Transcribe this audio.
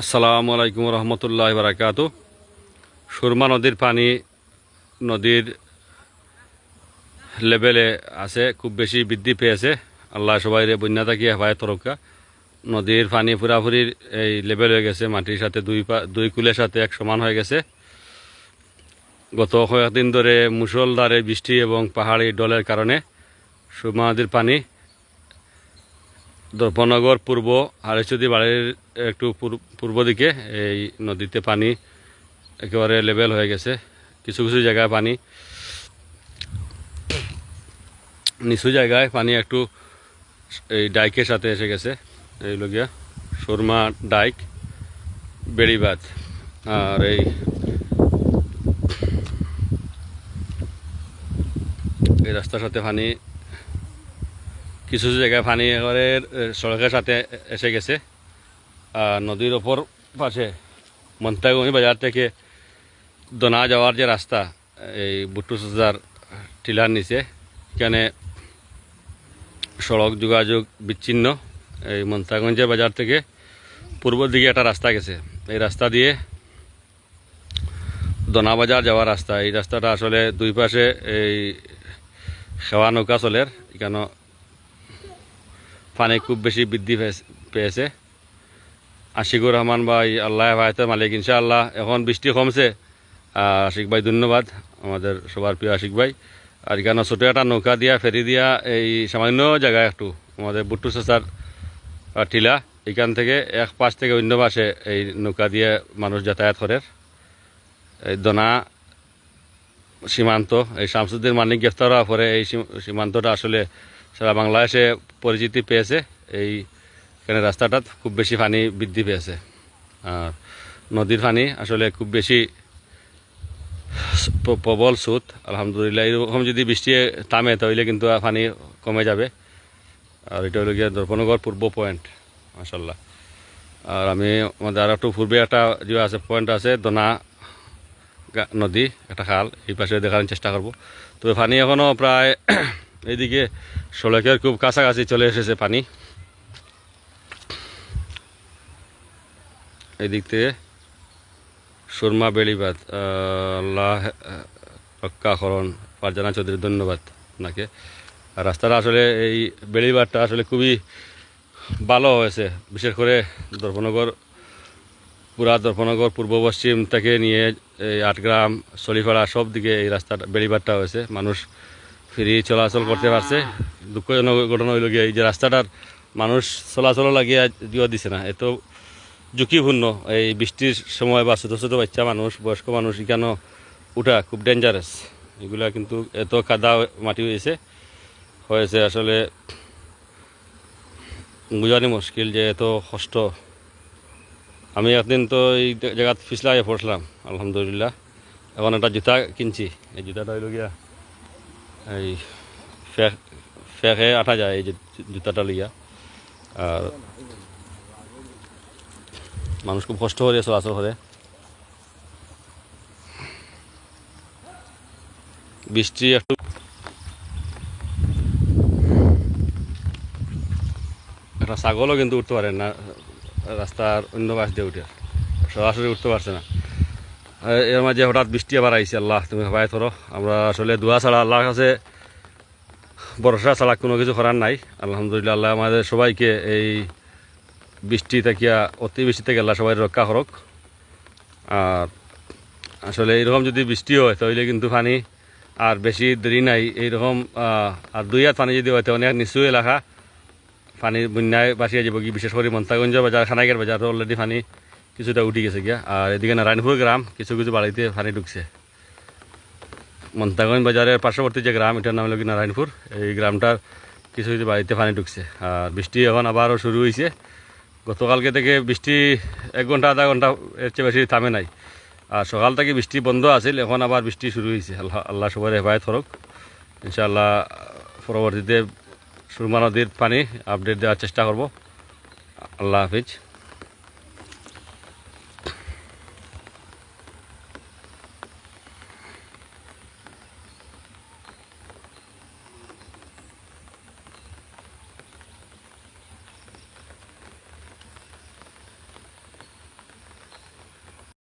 আসসালামু আলাইকুম রহমতুল্লাহ বারাকাত। সুরমা নদীর পানি নদীর লেভেলে আছে, খুব বেশি বৃদ্ধি পেয়েছে। আল্লাহ সবাই রে বন্যা থাকি হেফায় তরকা নদীর পানি পুরাপুরি এই লেভেল হয়ে গেছে, মাটির সাথে দুই পা, দুই কুলের সাথে এক সমান হয়ে গেছে। গত কয়েকদিন ধরে মুসলধারে বৃষ্টি এবং পাহাড়ি ডলের কারণে সুরমা নদীর পানি দর্পনগর পূর্ব হারেচুদি বাড়ির একটু পূর- পূর্ব দিকে, এই নদীতে পানি একেবারে লেভেল হয়ে গেছে। কিছু কিছু জায়গায় পানি, নিচু জায়গায় পানি একটু এই ডাইকের সাথে এসে গেছে। এই লগিয়া সুরমা ডাইক বেড়িবাদ আর এই রাস্তার সাথে পানি কিছু জায়গায় পানি একেবারে সড়কের সাথে এসে গেছে নদীর ওপর পাশে মন্তাগমি বাজার থেকে দোনা যাওয়ার যে রাস্তা এই বুট্টু সুজার টিলার নিচে এখানে সড়ক যোগাযোগ বিচ্ছিন্ন এই মন্তাগঞ্জের বাজার থেকে পূর্ব দিকে একটা রাস্তা গেছে এই রাস্তা দিয়ে দোনা বাজার যাওয়ার রাস্তা এই রাস্তাটা আসলে দুই পাশে এই খেওয়া নৌকা চলের এখানে পানি খুব বেশি বৃদ্ধি পেয়েছে- আশিকুর রহমান ভাই, আল্লাহ ভাইতের মালিক, ইনশাআল্লাহ। এখন বৃষ্টি কমছে। আশিক ভাই, ধন্যবাদ। আমাদের সবার প্রিয় আশিক ভাই। আর এখানে ছোটো একটা নৌকা দিয়া, ফেরি দিয়া এই সামান্য জায়গায় একটু আমাদের বুট্টু চাচার টিলা এখান থেকে এক পাশ থেকে অন্য পাশে এই নৌকা দিয়ে মানুষ যাতায়াত করে। এই দনা সীমান্ত, এই শামসুদ্দিন মানিক গ্রেফতার হওয়ার পরে এই সীমান্তটা আসলে সারা বাংলাদেশে পরিচিতি পেয়েছে। এই এখানে রাস্তাটা খুব বেশি পানি বৃদ্ধি পেয়েছে। আর নদীর পানি আসলে খুব বেশি প্রবল স্রোত। আলহামদুলিল্লাহ, এরকম যদি বৃষ্টি থামে তাহলে কিন্তু পানি কমে যাবে। আর এটা হলো গিয়ে দর্পনগর পূর্ব পয়েন্ট মাসাল্লাহ আর আমি আমাদের আর একটু পূর্বে একটা যে আছে, পয়েন্ট আছে, দোনা নদী, একটা খাল, এই পাশে দেখার চেষ্টা করব। তবে পানি এখনও প্রায় এইদিকে সড়কের খুব কাছাকাছি চলে এসেছে পানি। এদিক থেকে সুরমা বেড়িবাদ আল্লাহ আহ, রক্ষা করণ ফারজানা চৌধুরী ধন্যবাদ আপনাকে। রাস্তাটা আসলে এই বেড়িবাদটা আসলে খুবই ভালো হয়েছে। বিশেষ করে দর্পনগর পুরা দর্পনগর পূর্ব পশ্চিম থেকে নিয়ে এই আটগ্রাম সলিপাড়া সব দিকে এই রাস্তাটা বেড়িবারটা হয়েছে। মানুষ ফ্রি চলাচল করতে পারছে। দুঃখজনক ঘটনা হইল গিয়ে এই যে রাস্তাটার মানুষ চলাচল লাগিয়ে দিও দিছে না। এত ঝুঁকিপূর্ণ। এই বৃষ্টির সময় বা ছোটো ছোটো বাচ্চা মানুষ, বয়স্ক মানুষ এখানে উঠা খুব ডেঞ্জারাস এগুলা কিন্তু এত কাদা মাটি হয়েছে হয়েছে আসলে বুঝানি মুশকিল যে এত কষ্ট। আমি একদিন তো এই জায়গাত পিছলাই পড়ছিলাম আলহামদুলিল্লাহ। এখন একটা জুতা কিনছি। এই জুতাটা হইল গিয়া এই ফেক আঠা যায় এই যে জুতাটা লইয়া আর মানুষ খুব কষ্ট করে চলাচল করে। বৃষ্টি একটু একটা ছাগলও কিন্তু উঠতে পারে না, রাস্তার অন্য পাশ দিয়ে উঠে। সরাসরি উঠতে পারছে না। এর মাঝে হঠাৎ বৃষ্টি আবার আইছে আল্লাহ, তুমি ভাই ধরো আমরা আসলে দোয়া ছাড়া আল্লাহর কাছে ভরসা ছাড়া কোনো কিছু করার নাই। আলহামদুলিল্লাহ, আল্লাহ আমাদের সবাইকে এই বৃষ্টি থাকিয়া, অতি বৃষ্টি থেকে আল্লাহ সবাই রক্ষা করক আর আসলে এইরকম যদি বৃষ্টি হয়, তাহলে কিন্তু পানি আর বেশি দেরি নাই। এইরকম আর দুই হাত পানি যদি হয় তো অনেক নিচু এলাকা পানির বন্যায় বাসিয়ে যাব কি বিশেষ করে মন্তাগঞ্জ বাজার খানাইগের বাজার অলরেডি পানি কিছুটা উঠে গেছে গিয়া। আর এদিকে নারায়ণপুর গ্রাম কিছু কিছু বাড়িতে পানি ঢুকছে। মন্তাগঞ্জ বাজারের পার্শ্ববর্তী যে গ্রাম এটার নাম হলো কি নারায়ণপুর এই গ্রামটার কিছু কিছু বাড়িতে পানি ঢুকছে। আর বৃষ্টি এখন আবারও শুরু হয়েছে গতকালকে থেকে বৃষ্টি এক ঘণ্টা আধা ঘণ্টা এর চেয়ে বেশি থামে নাই। আর সকাল থেকে বৃষ্টি বন্ধ আছিল, এখন আবার বৃষ্টি শুরু হয়েছে আল্লাহ আল্লাহ সবাই হেফায়ত করুক ইনশাআল্লাহ পরবর্তীতে সুরমা নদীর পানি আপডেট দেওয়ার চেষ্টা করব আল্লাহ হাফিজ।